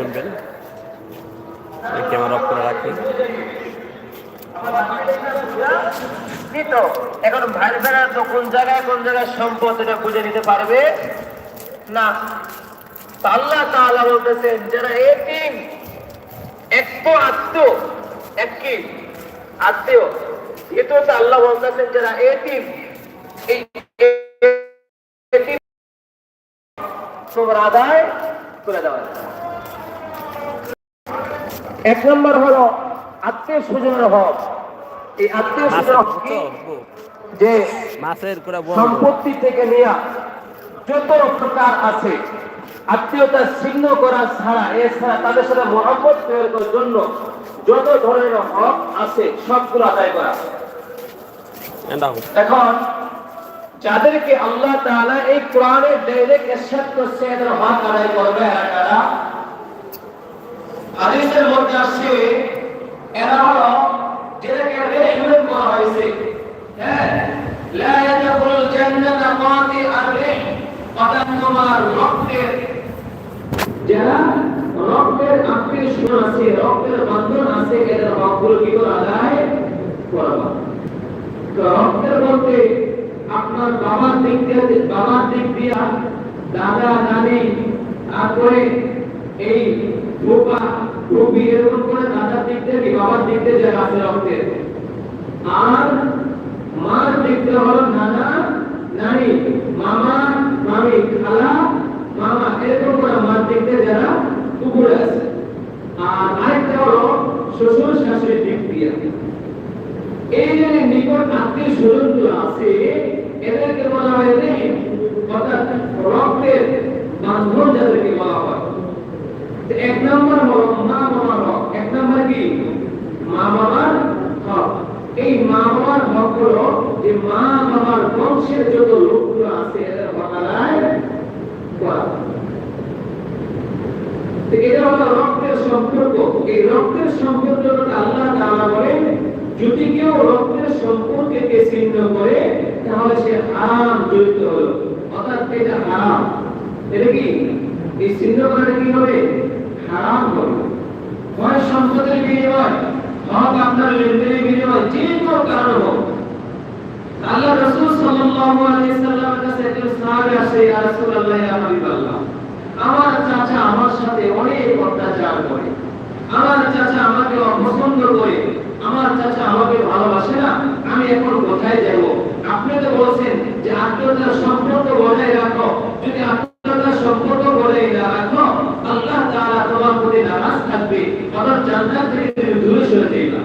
শুনবেন camera off করে রাখি। এখন তো কোন জায়গায় কোন জায়গায় সম্পদ এটা নিতে পারবে? না। আল্লাহ তাআলা বলতেছেন, যারা এতিম, একটু আত্মীয় এক আত্মীয় এতো তো আল্লাহ বলতেছেন, যারা এতিম, এই এতিম আদায় করে দেওয়া এক নম্বর হলো আত্মীয় স্বজনের হক এই আত্মীয় স্বজনের হক যে মাছের সম্পত্তি থেকে নেওয়া যত প্রকার আছে আত্মীয়তা ছিন্ন করা ছাড়া এছাড়া তাদের সাথে মোহাম্মত তৈরি করার জন্য যত ধরনের হক আছে সবগুলো আদায় করা। এখন যাদেরকে আল্লাহ তাআলা এই কোরআনে ডাইরেক্ট ইরশাদ করছে এদের হক আদায় করবে এরা কারা হাদিসের মধ্যে আসছে, এরা হলো যেটাকে রেহমেন করা হয়েছে। হ্যাঁ? লা ইয়াদখুলুল জান্নাতা কাতি আর-রিহ অর্থাৎ তোমার রক্তের যারা রক্তের স্বজন আছে, রক্তের বন্ধন আছে, এদের হকগুলো কি করে আদায় করবা তো রক্তের বলতে আপনার বাবার দিক দিয়ে, বাবার দিক দিয়া দাদা, নানি, তারপরে এই ফুপা ফুপি এরকম করে দাদার দিক থেকে, বাবার দিক যারা আছে রক্তের আর মার দিয়ে হলো নানা, নানি, মামা, মামি, খালা, মামা, এরকম করে মার দিয়ে যারা কুকুরে আছে। আর আরেকটা হলো শ্বশুর শাশুড়ির দিক দিয়ে। এই যে নিকট আত্মীয় স্বজনগুলো আছে, এদেরকে বলা হয় অর্থাৎ রক্তের বান্ধব যাদেরকে বলা হয়। এক নম্বর হলো মা বাবার হক। এক নম্বর কি? মা বাবার হক। এই মা বাবার হক হলো যে মা বাবার বংশের যত লোকগুলো আছে, এদের হলো রক্তের সম্পর্ক। এই রক্তের সম্পর্কটা আল্লাহ যদি কেউ রক্তের সম্পর্ককে করে, তাহলে সে হারাম জড়িত হলো। অর্থাৎ এটা হারাম এটা কি? এই ছিন্ন কি হবে? হারাম হবে হয় সম্পদের বিনিময় হক আপনার লেনদেনের বিনিময় যে কোনো কারণ হোক। আল্লাহ রাসূল সাল্লাল্লাহু আলাইহি সাল্লামের কাছে একজন সাহাবী আসে, ইয়া রাসূলুল্লাহ, ইয়া হাবিবাল্লাহ, আমার চাচা আমার সাথে অনেক অত্যাচার করে। আমার চাচা আমাকে অপছন্দ করে। আমার চাচা আমাকে ভালোবাসে না। আমি এখন কোথায় যাব? আপনি তো বলছেন যে আত্মীয়তার সম্পর্ক বজায় রাখো। যদি আত্মীয়তার সম্পর্ক বজায় না রাখো আল্লাহ তাআলা তোমার প্রতি নারাজ থাকবে অর্থাৎ জান্নাত থেকে তুমি দূরে সরে যাইবা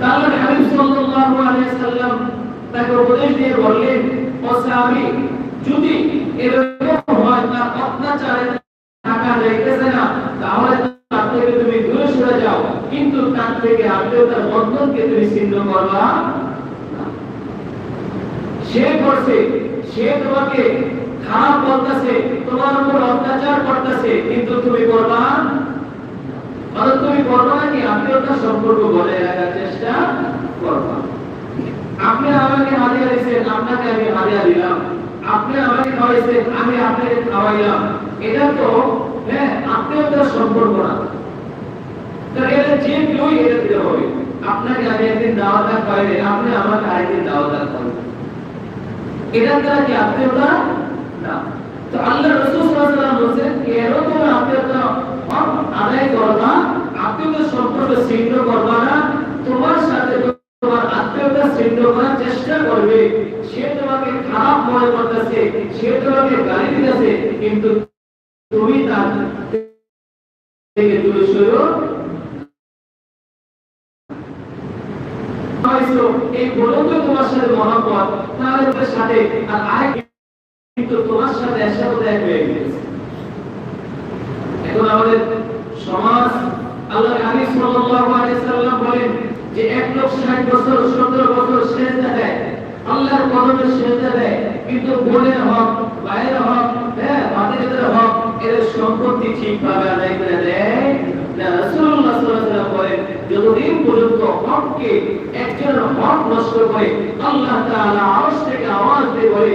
তাহলে হাবিব সাল্লাল্লাহু আলাইহি সাল্লাম তাকে উপদেশ দিয়ে বললেন, ও সাহাবী, যদি এরকম হয় তার অত্যাচারে থাকা যাইতেছে না, তাহলে তার থেকে তুমি দূরে সরে যাও। কিন্তু তার থেকে আত্মীয়তার বন্ধনকে তুমি ছিন্ন করবা সে করছে সে তোমাকে খারাপ বলতেছে, তোমার উপর অত্যাচার করতেছে, কিন্তু তুমি করবা অর্থাৎ তুমি করবা নাকি আত্মীয়তার সম্পর্ক বজায় রাখার আপনি আমাকে আপনি আমাকে এটা তো হ্যাঁ সম্পর্ক না। এটা আপনি কি আত্মীয়তা না? তো আল্লাহ রাসূল সাল্লাল্লাহু আলাইহি ওয়াসাল্লাম আদায় করবা আত্মীয়তার সম্পর্ক ছিন্ন করবা না, তোমার সাথে তোমার আত্মীয়তা ছিন্ন করার চেষ্টা করবে। সে তোমাকে খারাপ মনে করতেছে, সে তোমাকে গালি দিতেছে, কিন্তু তুমি তার থেকে দূরে সরো। এই বলো তোমার সাথে মহাপদ, তাহলে সাথে আর আরেক কিন্তু তোমার সাথে একসাথে এক হয়ে গেছে এখন আমাদের সমাজ আল্লাহ হাবিব সাল্লাল্লাহু আলাইহি সাল্লাম বলেন যে এক লোক 60 বছর 17 বছর সেজদা দেয়। আল্লাহর কদমে সেজদা দেয়। কিন্তু বোনের হক হ্যাঁ এর সম্পত্তি ঠিকভাবে আদায় করে দেয় না। একজন হক নষ্ট করে আল্লাহ তাআলা আরশ থেকে আওয়াজ দিয়ে বলে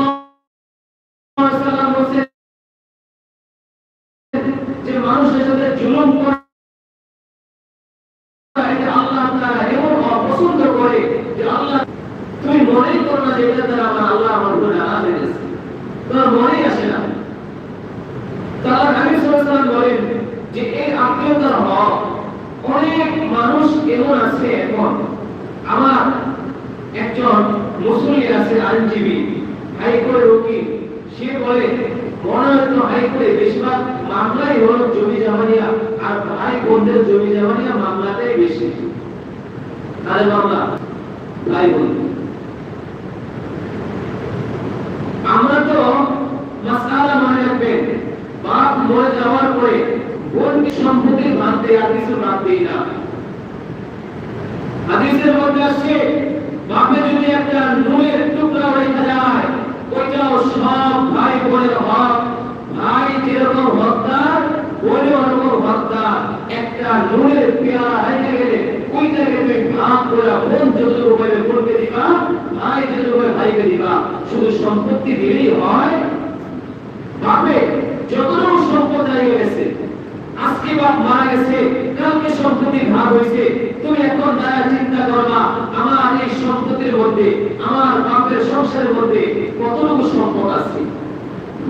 বোনকে সম্পত্তির ভাগ দেয়, আর না। হাদিসের মধ্যে আসছে বাপে যদি একটা নুনের টুকরা রেখে যায়, ওইটাও সব ভাই বোনের হক। ভাই যেরকম হকদার, বোনও ওরকম হকদার। একটা নুনের পেয়ারা রেখে গেলে ওইটাকে তুমি ভাগ করে বোন যতটুকু পাবে বোনকে দিবা, ভাই যতটুকু পাবে ভাইকে দিবা। শুধু সম্পত্তি দিলেই হয়। বাপে যতটুকু সম্পদ হারিয়ে গেছে আজকে বাপ মারা গেছে, কালকে সম্পত্তি ভাগ হয়েছে। তুমি এখন দাঁড়া চিন্তা করবা আমার এই সম্পত্তির মধ্যে, আমার বাপের সংসারের মধ্যে কতটুকু সম্পদ আছে?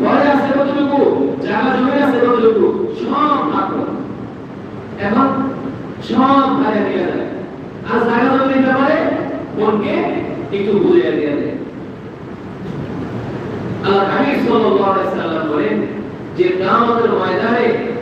ঘরে আছে কতটুকু? জায়গা জমি আছে কতটুকু? সব ভাগ এখন সব ভাগে আর জায়গা ব্যাপারে বোনকে একটু দিয়ে দেয়। আল্লাহ হাবিব সাল্লাল্লাহু আলাইহি সাল্লাম বলেন যে কিয়ামতের ময়দানে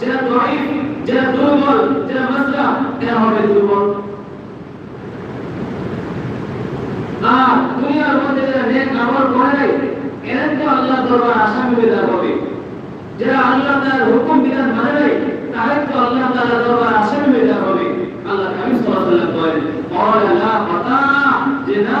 যারা দরিফ যারা দুর্বল, যারা মাসলা এরা হবে দুর্বল। আর দুনিয়ার মধ্যে যারা নেক আমল করে নাই এরা আল্লাহ দরবার আসামি বেদার হবে। যারা আল্লাহ তার হুকুম বিধান মানে নাই, তাদের তো আল্লাহ তাআলা দরবার আসামি বেদার হবে। আল্লাহ নবী সাল্লাল্লাহু আলাইহি ওয়া সাল্লাম বলেন যে না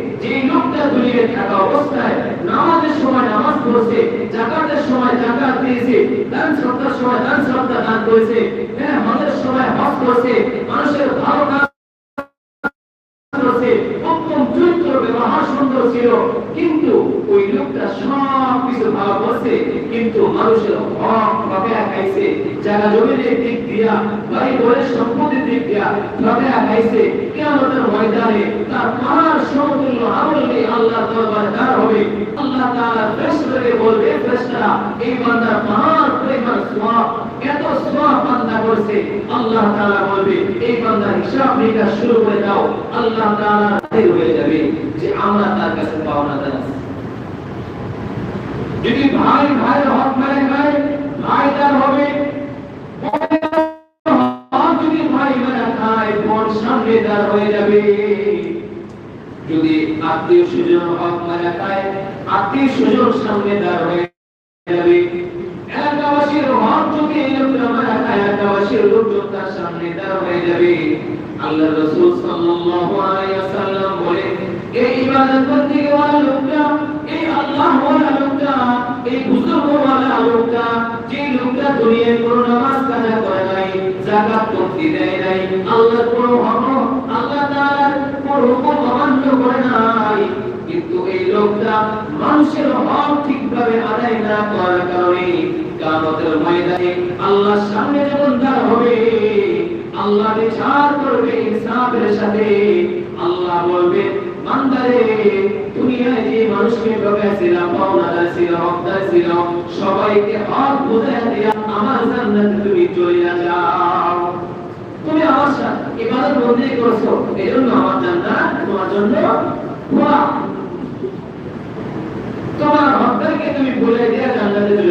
যে লোকটা দুনিয়ায় থাকা অবস্থায় নামাজের সময় নামাজ পড়ছে, জাকাতের সময় জাকাত দিয়েছে, দান সপ্তাহ সময় দান সপ্তাহ দান করেছে হ্যাঁ হজের সময় হজ করছে, মানুষের ভালো কাজ করেছে উত্তম চরিত্র ব্যবহার সুন্দর ছিল, কিন্তু ওই লোকটা সব কিছু ভালো করছে, কিন্তু মানুষের খাইছে জায়গা জমির দিক দিয়া বাড়ি ঘরের সম্পত্তির দিক দিয়া বাপেরা খাইছে কিয়ামতের ময়দানে তার পাহাড় সমতুল্য আল্লাহ দরবারে হবে। আল্লাহ ফেরেশতাকে বলবে এই বান্দার পাহাড় পরিমাণ এত সওয়াব বান্দা করছে আল্লাহ তাআলা বলবে, এই বান্দার হিসাব নিকাশ শুরু করে দাও, আল্লাহ তাআলা তাদের হয়ে যাবে। যে আমরা তার কাছে পাওনাদার আছি যদি ভাই ভাইয়ের হক মেরে খায় ভাই তার হবে। যদি ভাই মেরে খায় বোন সামনে তার হয়ে যাবে। যদি আত্মীয় স্বজন হক মেরে খায় আত্মীয় স্বজন সামনে তার হয়ে যাবে। এলাকাবাসীর হক যদি এই লোকজন তার সামনে তার হয়ে যাবে আল্লাহ রাসূল সাল্লাল্লাহু আলাইহি ওয়াসাল্লাম এই আল্লাহ কোনো নামাজ কাজা করে নাই, যাকাত দেয় নাই, আল্লাহর কোনো হক হুকুম অমান্য করে নাই, কিন্তু এই লোকটা মানুষের হক ঠিকভাবে আদায় না করার কারণে কামতের ময়দানে আল্লাহর সামনে যখন দাঁড় হবে, আল্লাহ বিচার করবে ইনসাফের সাথে। আল্লাহ বলবে, বান্দারে, দুনিয়ায় যে মানুষকে ঠকাইছিলাম পাওনাদার ছিল হকদার ছিল সবাইকে হক বুঝাই দিয়া আমার জান্নাতে তুমি চলে যাও। তুমি আমার সাথে ইবাদত বন্দী করছ এই জন্য আমার জান্নাত তোমার জন্য খোলা তোমার হকদারকে তুমি ভুলে দিয়ে জান্নাতে চলে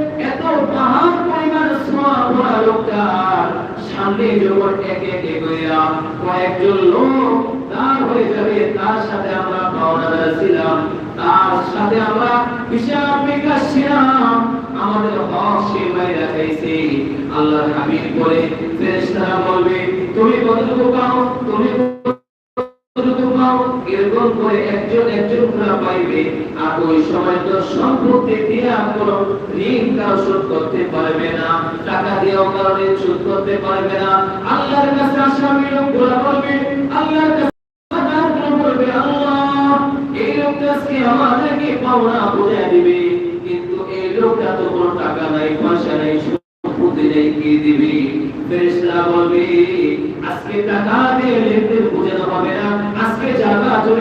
এত পরিমাণ লোকটা। সামনে যখন একে একে কয়েকজন লোক তার হয়ে যাবে, তার সাথে আমরা পাওনাদার ছিলাম। তার সাথে আমরা হিসাব ছিলাম। আমাদের হক সে বাইরে খাইছে। বলবে, তুমি কতটুকু পাও? তুমি এরকম করে একজন একজন করে পাইবে, আর ওই সময় তো সম্পত্তি দিয়ে কোনো ঋণ কারও শোধ করতে পারবে না, টাকা দিয়েও কারণে শোধ করতে পারবে না। আল্লাহর কাছে আসামি লোকগুলা বলবে, আল্লাহর কাছে আমাদেরকে পাওনা দিবে, কিন্তু এই তো কোনো টাকা নাই, পয়সা নাই, সম্পত্তি নেই, কি দিবে? বলবে, আজকে টাকা দিয়ে লেনদেন বোঝানো হবে না আজকে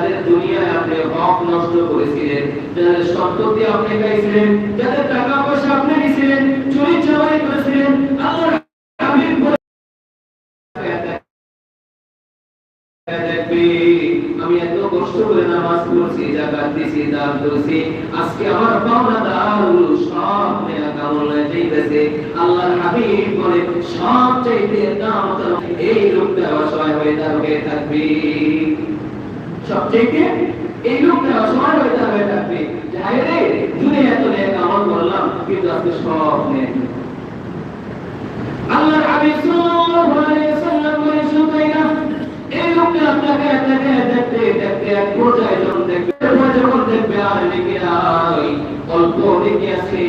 যাদের দুনিয়ায় আপনি হক নষ্ট করেছিলেন, যাদের সম্পত্তি আপনি খাইছিলেন যাদের টাকা পয়সা আপনি নিছিলেন চুরি চামারি করেছিলেন, আল্লাহর হাবিব আমি এত কষ্ট করে নামাজ পড়ছি জাকাত দিছি, দান করেছি, আজকে আমার পাওনা দারুল সব নেয়া কামলে যাইতেছে। আল্লাহর হাবিব বলে সব চাইতে দাম এই লোকটা অসহায় হয়ে থাকবে থাকবি। সব চাইতে এই লোকটা অসহায় হয়ে থাকবে থাকবে। যাই রে, দুনিয়া এত নেক আমল করলাম, কিন্তু আজকে সব নেক আল্লাহর হাবিব সাল্লাল্লাহু আলাইহি ওয়াসাল্লাম বলে শুনতে না এই লোকটা আপনাকে আপনাকে দেখতে দেখতে এক পর্যায়ে যখন দেখবে যখন দেখবে, আর নেকি নাই, অল্প নেকি আছে,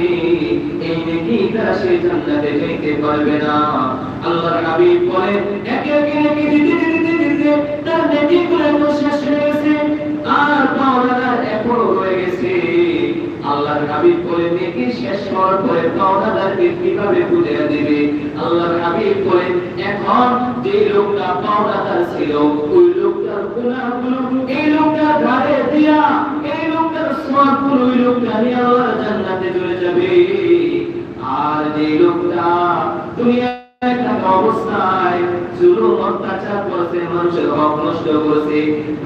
এই নেকি দ্বারা সে জান্নাতে যেতে পারবে না। আল্লাহর হাবিব বলে একে একে নেকি দিতে দিতে দিতে তার নেকি গুলো শেষ হয়ে এখনও রয়ে গেছে। আল্লাহর হাবিব বলে নেকি, শেষ হওয়ার পরে পাওনাদারকে কীভাবে বুঝে দেবে আল্লাহর হাবিব বলে, এখন যে লোকটা পাওনাদার ছিল, ওই লোকটার গুনাহগুলো, এই লোকটার ঘাড়ে দিয়া, এই লোকটার সওয়াবগুলো ওই লোকটা নিয়ে আল্লাহর জান্নাতে চলে যাবে। আর যে লোকটা দুনিয়ায় থাকা অবস্থায় জুলুম অত্যাচার করেছে, মানুষের হক নষ্ট করেছে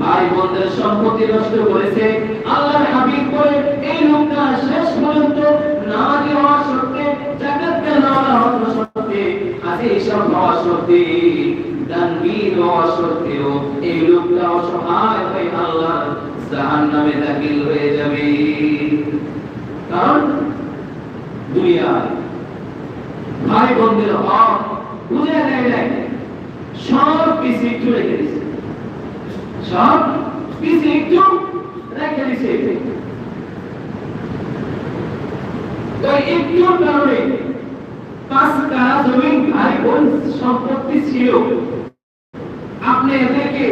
ভাই বোনদের সম্পত্তি নষ্ট করেছে। আল্লাহর হাবিব বলে, এই লোকটা শেষ পর্যন্ত নামাজি হওয়া সত্ত্বে জাকাত দেওয়া সত্ত্বে আজি সব হওয়া সত্ত্বে দানবীর হওয়া সত্ত্বেও এই লোকটা অসহায় হয়ে আল্লাহ জাহান্নামে দাখিল হয়ে যাবে। কারণ দুনিয়ায় ভাই বোনদের হক আপনি এদেরকে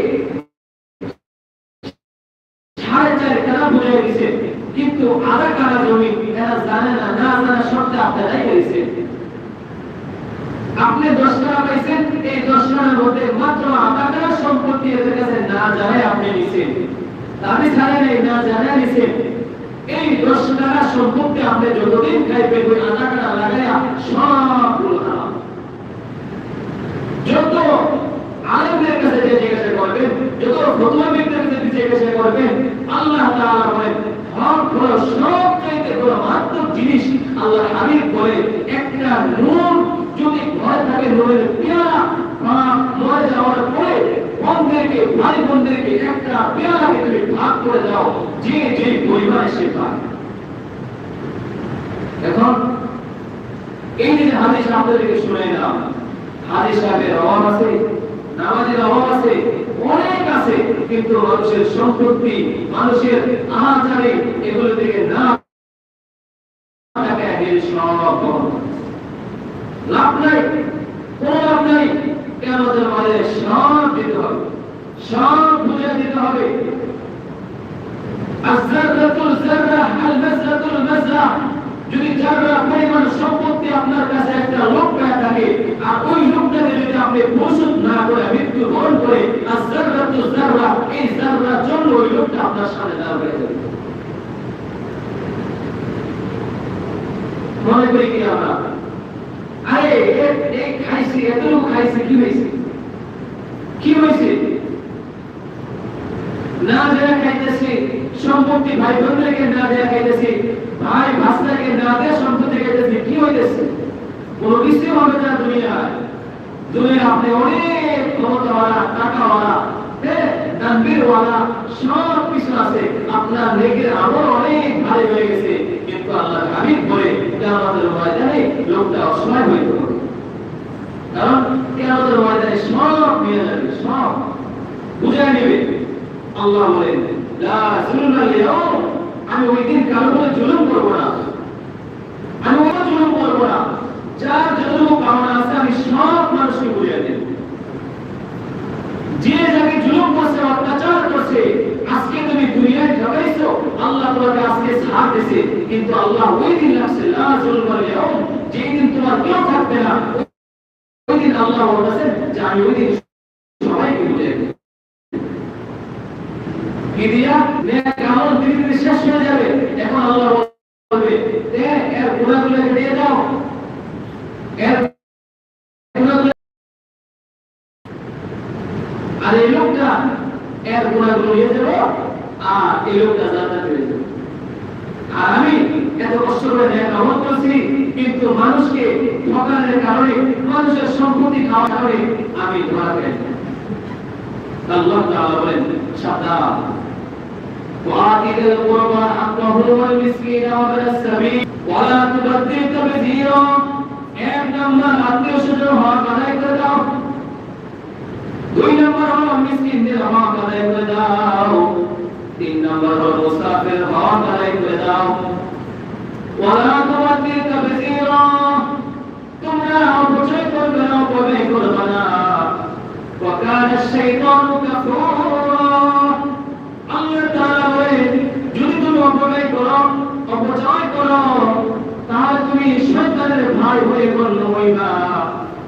সাড়ে চার কারা বুঝে কিন্তু আধা কারা জমি এরা জানে না না জানা সবটা আপনি রেখে দিছে। আপনি দশ টাকা পাইছেন, এই দশ টাকার মধ্যে মাত্র টাকা সম্পত্তি এদের কাছে না জানে আপনি নিছেন। আপনি জানেন এই না জানে নিছেন। এই দশ টাকা সম্পত্তি আপনি যতদিন খাইবেন, ওই আধা টাকা লাগাইয়া হারাম। যত আলেমদের কাছে যে জিজ্ঞাসা করবেন, যত ফতুয়াবিদদের কাছে জিজ্ঞাসা করবেন, আল্লাহ তাআলা বলেন সব চাইতে বড় মারাত্মক জিনিস আল্লাহ হাবিব বলে একটা নূর যদি ঘরে থাকে নূরের পেয়ালা বা মরে যাওয়ার পরে বন্ধেরকে ভাই বোনদেরকে একটা পেয়ালাকে তুমি ভাগ করে দাও যে যে পরিমাণে সে পায় এখন এই যে হাদিস আপনাদেরকে শুনে এলাম হাদিস সাহেবের অভাব আছে, নামাজের অভাব আছে, অনেক আছে, কিন্তু মানুষের সম্পত্তি, মানুষের আহাচারে এগুলো থেকে না সব। লাভ নাই, কোন লাভ নাই। কেন আমাদের সব দিতে হবে, সব বুঝে দিতে হবে। যদি পরিমাণ সম্পত্তি আপনার কাছে একটা লোক পেয়ে থাকে, আর ওই লোকটাকে যদি আপনি প্রস্তুত না করে, মৃত্যু বরণ করে এই জন্য ওই লোকটা আপনার সামনে যাবে মনে করি কি আমরা আরে এই খাইছি, এতটুকু খাইছি, কি সম্পত্তি ভাই বোনদেরকে না দেয়া খাইতেছি, ভাই ভাস্তাকে না দেয়া সম্পত্তি খাইতেছি, কি হইতেছে? কোনো কিছু হবে না দুনিয়ায়। দুনিয়া আপনি অনেক ক্ষমতাওয়ালা, টাকাওয়ালা সব কিছু আছে। আপনার নেকের আমল অনেক ভারী হয়ে গেছে। কিন্তু আল্লাহ হাবিব বলে আমাদের ময়দানে লোকটা অসহায় হয়ে পড়বে কারণ কেয়ামতের ময়দানে সব নিয়ে যাবে সব বুঝে নেবে আল্লাহ বলেন আমি ওই দিন কারও উপরে জুলুম করব না আমি ওই জুলুম করব না যার যতটুকু পাওনা আছে আমি সব মানুষকে বুঝিয়ে দেব যে যাকে জুলুম করছে, অত্যাচার করছে আজকে তুমি দুনিয়ায় ঠকাইছো আল্লাহ তোমাকে আজকে ছাড় দিছে, কিন্তু আল্লাহ ওই দিন লাগছে জুলুমা লিয়াউম যেই দিন তোমার কেউ থাকবে না, ওই দিন আল্লাহ বলতেছেন যে আমি ওই দিন সবাইকে বুঝিয়ে দেব কি দিয়া? নেক আমল ধীরে ধীরে শেষ হয়ে যাবে। এখন আল্লাহ বলবে এর গুণাগুলোকে দিয়ে দাও। এর গুণাগুলো আর এই লোকটা এর গুণাগুলো নিয়ে যাবো আর এই লোকটা জান্নাতে চলে যাবে আর আমি এত কষ্ট করে নেক আমল করছি কিন্তু মানুষকে ঠকানোর কারণে মানুষের সম্পত্তি খাওয়ার কারণে আমি ধরা খাই আল্লাহ তাআলা বলেন সাবধান وآت ذي القربى حقه والمسكين وابن السبيل ولا تبذر تبذيرا এক নম্বর আত্মীয় স্বজন হক আদায় করে দাও দুই নম্বর হলো মিসকিনদের হক আদায় করে দাও তিন নম্বর হলো মুসাফির হক আদায় করে দাও ولا تبذر تبذيرا তোমরা অপচয় করবে না অপব্যয় করবে না وكان الشيطان كفورا আল্লাহ তাআলা বলেন যদি তুমি অপব্যয় করো অপচয় করো তাহলে তুমি শয়তানের ভাই হয়ে গণ্য হইবা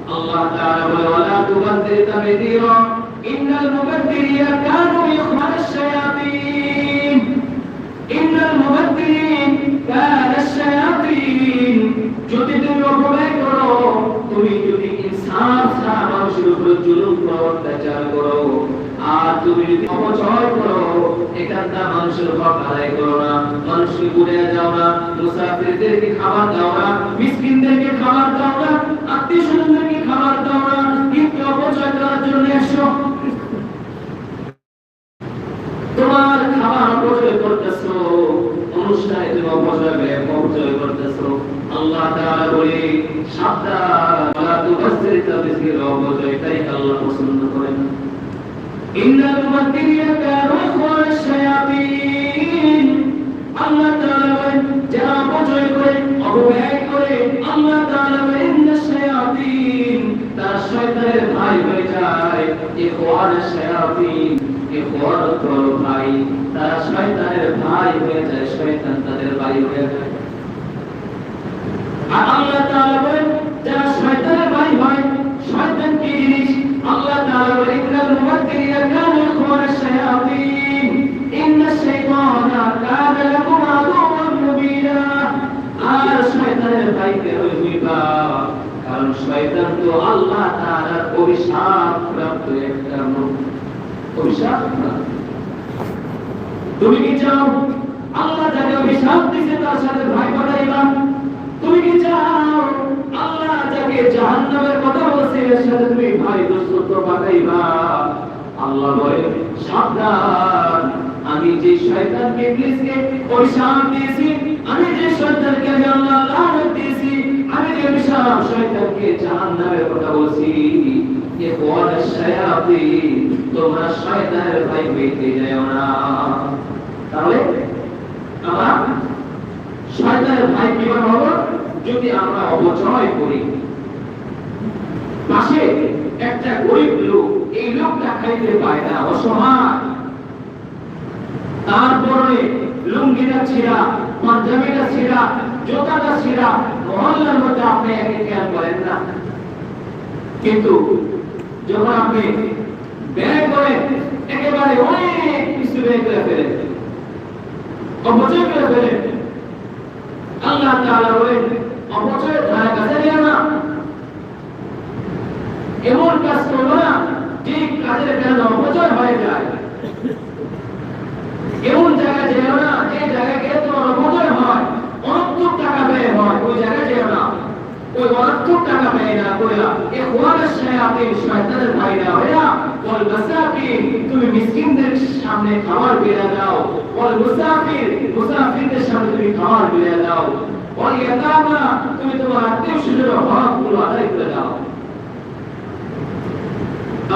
তাআলা বলে ওয়ালা তুবাদ্দির তাবদীরা, ইন্নাল মুবাদ্দিরিনা কানু ইখওয়ানাশ শায়াতিন। ইন্নাল মুবাদ্দিরিন কানাশ শায়াতিন। যদি তুমি অপব্যয় করো, তুমি যদি ইনসাফ ছাড়া মানুষের উপর জুলুম করো অত্যাচার করো আর তুমি যদি অপচয় করো এখানটা মানুষের হক আদায় করো না। মানুষকে ঘুরে যাও না, মুসাফিরদেরকে খাবার দাও না, মিসকিনদেরকে খাবার দাও না আত্মীয় স্বজনদেরকে খাবার পাইতে হইবা কারণ শয়তান তো আল্লাহ তাআলার অভিশাপ প্রাপ্ত একটা লোক অভিশাপ। তুমি কি চাও আল্লাহ যাকে অভিশাপ দিছে তার সাথে ভাই বাড়াইবা তুমি কি চাও আল্লাহ যাকে জাহান্নামের কথা বলছে এর সাথে তুমি ভাই দোস্ত বাড়াইবা আল্লাহ বলে, সাবধান। আমি যে শয়তানকে ইবলিসকে অভিশাপ দিয়েছি, আমি যে শয়তানকে আল্লাহ লানত দিয়েছি, আমি যে অভিশাপ শয়তানকে জাহান্নামের কথা বলছি। এ বড় শায়াতিন, তোমরা শয়তানের ভাই হইতে যাও না। তাহলে আমরা শয়তানের ভাই কীভাবে হব? যদি আমরা অবচয় করি। পাশে একটা গরিব লোক, এই লোকটা খাইতে পায় না, অসহায়। তারপরে লুঙ্গিটা ছিঁড়া, পাঞ্জাবিটা ছিঁড়া, জোতাটা ছিঁড়া, মহল্লার মধ্যে আপনি একে খেয়াল করেন না? কিন্তু যখন আপনি ব্যয় করেন একেবারে অনেক কিছু ব্যয় করে ফেলেন, অপচয় করে ফেলেন, আল্লাহ তাআলা বলেন অপচয়ের ধারে কাছে নিও না। এমন কাজ করব না, যে কাজের কারণে অপচয় হয়ে যায়। এমন জায়গায় যেও না, যে জায়গায় গেলে তোমার অপচয় হয়, অনর্থক টাকা ব্যয় হয়, ওই জায়গায় যেও না। ওই অনর্থক টাকা ব্যয় না কইরা এ কোরআনের শায়াতিন শয়তানের ভাই না হইয়া, বল মাসাকিন তুমি মিসকিনদের সামনে খাবার বেড়ে দাও। বল মুসাফির, মুসাফিরদের সামনে তুমি খাবার বেড়ে দাও। বল ইয়াতামা, তুমি তোমার আত্মীয় স্বজনের হকগুলো আদায় করে দাও।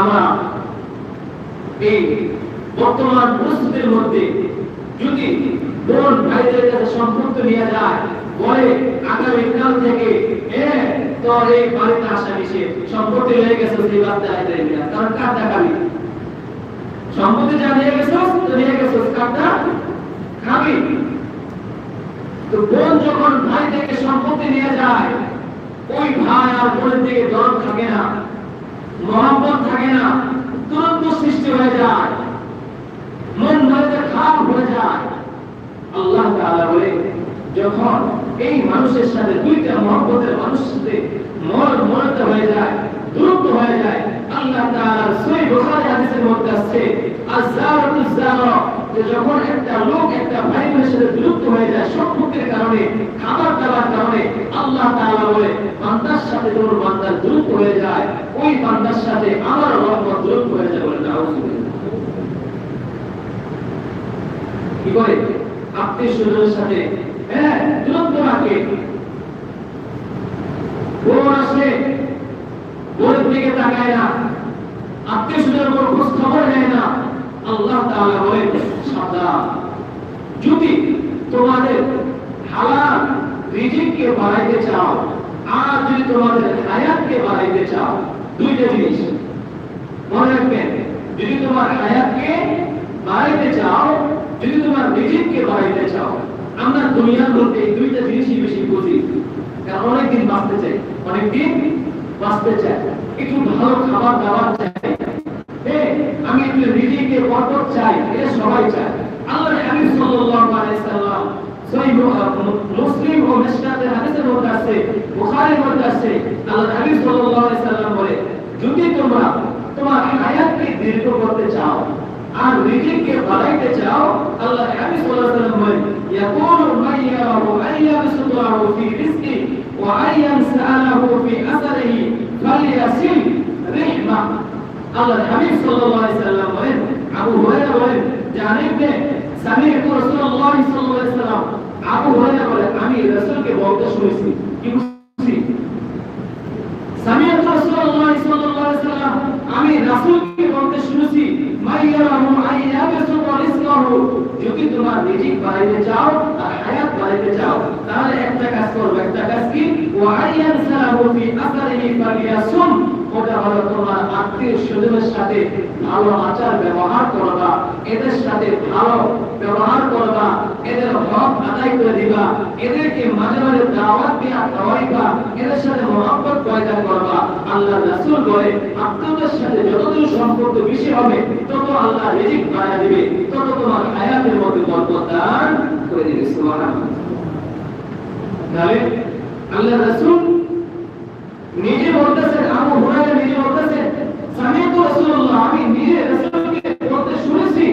আমরা এই বর্তমান পরিস্থিতির মধ্যে যদি বোন ভাইদের কাছে সম্পর্ক নিয়ে যায় বলে আগামীকাল থেকে তোর এই বাড়িতে আসা সম্পত্তি হয়ে গেছে, সেই কারণ কার দেখাবি সম্পত্তি যা নিয়ে তো নিয়ে কারটা খাবি তো বোন যখন ভাই থেকে সম্পত্তি নিয়ে যায়, ওই ভাই আর বোনের থেকে দরদ থাকে না, মহাব্বত থাকে না তুরন্ত সৃষ্টি হয়ে যায়। মন মনে খারাপ হয়ে যায়। আল্লাহ বলে, যখন এই মানুষের সাথে দুইটা মহব্বতের মানুষের মন মনতে হয়ে যায়, দূরত্ব হয়ে যায়, আল্লাহ একটা লোক একটা সাথে আল্লাহ তাআলা বলে, বান্দার সাথে হয়ে যায়, ওই বান্দার সাথে আমার রহমত দূরত্ব হয়ে যায় বলে কি করে? আত্মীয় স্বজনের সাথে হ্যাঁ দূরত্ব রাখে বোন আসলে বোনের দিকে তাকায় না। আত্মীয় স্বজনের উপর খোঁজ খবর নেয় না। আল্লাহ তাআলা বলেন, সাবধান। যদি তোমাদের হালাল রিজিককে বাড়াইতে চাও, আর যদি তোমাদের হায়াতকে বাড়াইতে চাও, দুইটা জিনিস। মনে রাখবেন, যদি তোমার হায়াতকে বাড়াইতে চাও যদি তোমার রিজিককে বাড়াইতে চাও, আমরা দুনিয়ার মধ্যে এই দুইটা জিনিসই বেশি বুঝি। কারণ অনেকদিন বাঁচতে চাই, অনেকদিন বাঁচতে চাই। একটু ভালো খাবার দাবার চাই। আমি একটু বরকত চাই এটা সবাই চায় আল্লাহ সাল্লাল্লাহু আলাইহি সাল্লাম মুসলিম ও মিশকাতের হাদিসের মধ্যে আছে, বুখারীর মধ্যে আছে। আল্লাহ সাল্লাল্লাহু আলাইহি সাল্লাম বলে, যদি তোমরা তোমার হায়াতকে দীর্ঘ করতে চাও আর রিজিককে বাড়াইতে চাও, আল্লাহ হাবিব সাল্লাল্লাহু আলাইহি সাল্লাম বলে ইয়াকুলু মাইয়াহু আইয়াবসুতাহু ফি রিজকি ওয়া আইয়ামসালাহু ফি আসারিহি ফালিয়াসিল রিহমা। আল্লাহ হাবিব সাল্লাল্লাহু আলাইহি সাল্লাম বলেন, আবু হুরায়রা বলেন, জানেন যে সামি'তু রাসূলুল্লাহ সাল্লাল্লাহু আলাইহি সাল্লাম আবু হুরায়রা বলেন, আমি রাসূলকে বলতে শুনেছি। রিজিক বাড়াইতে চাও আর হায়াত বাড়াইতে চাও তাহলে একটা কাজ করো, একটা কাজ কি? ওয়া সালাহু ফি আসারিহি ফালিয়াসুম ওটা হলো তোমার আত্মীয় স্বজনের সাথে ভালো আচার ব্যবহার করবা এদের সাথে ভালো ব্যবহার করবা, এদের হক আদায় করে দিবা, এদেরকে মাঝে মাঝে দাওয়াত দিয়া খাওয়াইবা, এদের সাথে মহব্বত পয়দা করবা। আল্লাহ রাসূল বলে আত্মীয়দের সাথে যতদূর সম্পর্ক বেশি হবে, তত আল্লাহ রিজিক বাড়ায় দিবে, তত তোমার হায়াতের মধ্যে বরকত করে দিবে, সুবহানাল্লাহ। আল্লাহ রাসূল নিজে বলতেছেন, আবু হুরায়রা নিজে বলতেছেন সামিতু রাসূলুল্লাহ আমি নিজে রাসূলকে বলতে শুনেছি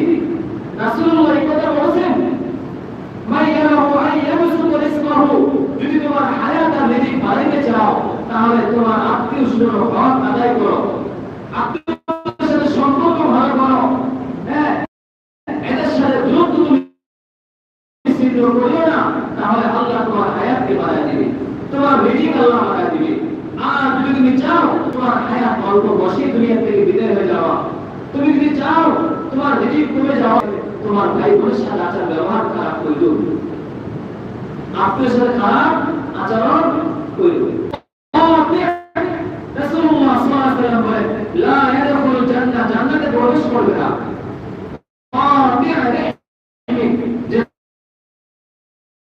রাসূলুল্লাহ এই কথা বলেছেন মাইয়ালাহু আইয়াবসুত রিজকাহু যদি তোমার হায়াত আর রিজিক বাড়াইতে চাও তাহলে তোমার আত্মীয় স্বজনের হক আদায় করো আত্মীয়দের সাথে সম্পর্ক ভালো করো হ্যাঁ এদের সাথে দূরত্ব তুমি ছিদ্র করিও না তাহলে আল্লাহ তোমার হায়াতকে বাড়ায় দিবে তোমার রিজিক আল্লাহ বাড়ায় দিবে আর যদি তুমি চাও তোমার হায়াত অল্প বসে দুনিয়া থেকে বিদায় হয়ে যাওয়া তুমি যদি চাও তোমার রিজিক কমে যাওয়া তোমার ভাই বোনের সাথে আচার ব্যবহার খারাপ করল আপনার সাথে খারাপ আচরণ করল রাসূলুল্লাহ সাল্লাল্লাহু আলাইহি ওয়াসাল্লাম বলেন লা ইয়াদখুলুল জান্নাহ জান্নাতে প্রবেশ করবে না যে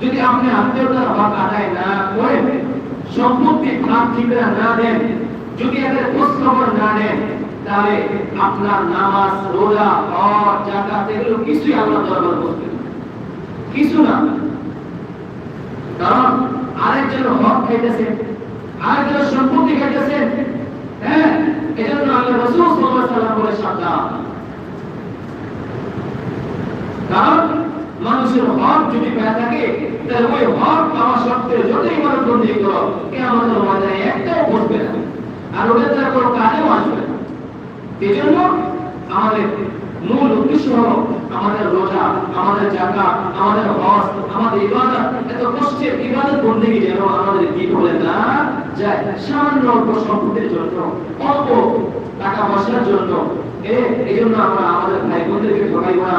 যদি আপনি আত্মীয়তার হক আদায় না করেন সম্পত্তি ভাগ ঠিকরা না দেন, যদি এদের খোঁজ না নেন, তাহলে আপনার নামাজ, রোজা, হজ জাকাত এগুলো কিছুই আল্লাহ দরবার করবে কিছু না। কারণ আরেকজন হক খাইতেছেন আরেকজন সম্পত্তি খাইতেছেন হ্যাঁ এজন্য আল্লাহ রাসূল সাল্লাল্লাহু আলাইহি ওয়াসাল্লাম বলে সাবধান। কারণ মানুষের হক যদি পেয়ে থাকে, তাহলে ওই হক পাওয়া সত্ত্বেও যতই মানুষ বন্দী করো কে আমাদের ময়দানে একটাও বসবে না। আর ওদের দ্বারা কোনো কাজেও আসবে না। এই জন্য আমাদের মূল উদ্দেশ্য হলো আমাদের রোজা, আমাদের জাকাত আমাদের হজ, আমাদের ইবাদত। এত কষ্টের ইবাদত বন্দেগী যেন আমাদের কি বলে না যায়। সামান্য অল্প সম্পদের জন্য, অল্প টাকা পয়সার জন্য। এই জন্য আমরা আমাদের ভাই বোনদেরকে ঠকাইব না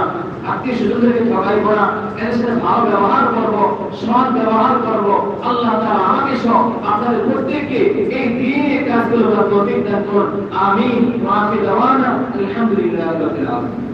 আত্মীয় স্বজনদেরকে ঠকাইব না। সাথে ভালো ব্যবহার করব সৎ ব্যবহার করব। আল্লাহ তারা আমাকে সব আপনাদের প্রত্যেককে এই দিনের কাজগুলো তৌফিক দান করুন। আমিন। ওয়া দাওয়ানা আলহামদুলিল্লাহি